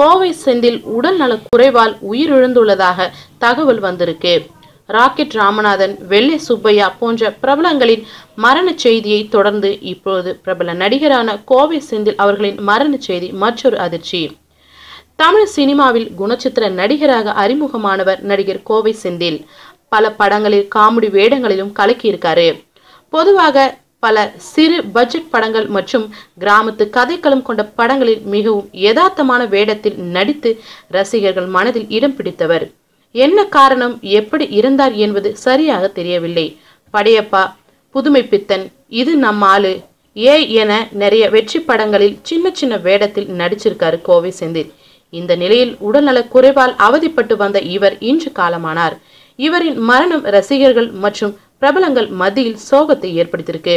கோவை செந்தில் உடல் நலக் குறைவால் உயிரிழந்துள்ளதாக தகவல் வந்திருக்கு. ராக்கெட் ராமநாதன் வெள்ளை சுப்பையா போன்ற பிரபலங்களின் மரண செய்தியை தொடர்ந்து இப்போது பிரபல நடிகரான கோவை செந்தில் அவர்களின் மரண செய்தி மற்றொரு அதிர்ச்சி. தமிழ் சினிமாவில் குணச்சித்திர நடிகராக அறிமுகமானவர் நடிகர் கோவை செந்தில். பல படங்களில் காமெடி வேடங்களிலும் கலக்கியிருக்காரு. பொதுவாக பல சிறு பட்ஜெட் படங்கள் மற்றும் கிராமத்து கதைக்களம் கொண்ட படங்களில் மிகவும் யதார்த்தமான வேடத்தில் நடித்து ரசிகர்கள் மனதில் இடம் பிடித்தவர். என்ன காரணம் எப்படி இருந்தார் என்பது சரியாக தெரியவில்லை. படையப்பா புதுமை பித்தன் இது நம்ம ஆளு ஏ என நிறைய வெற்றி படங்களில் சின்ன சின்ன வேடத்தில் நடிச்சிருக்காரு கோவை செந்தில். இந்த நிலையில் உடல்நலக் குறைவால் அவதிப்பட்டு வந்த இவர் இன்று காலமானார். இவரின் மரணம் ரசிகர்கள் மற்றும் பிரபலங்கள் மத்தியில் சோகத்தை ஏற்படுத்தியிருக்கு.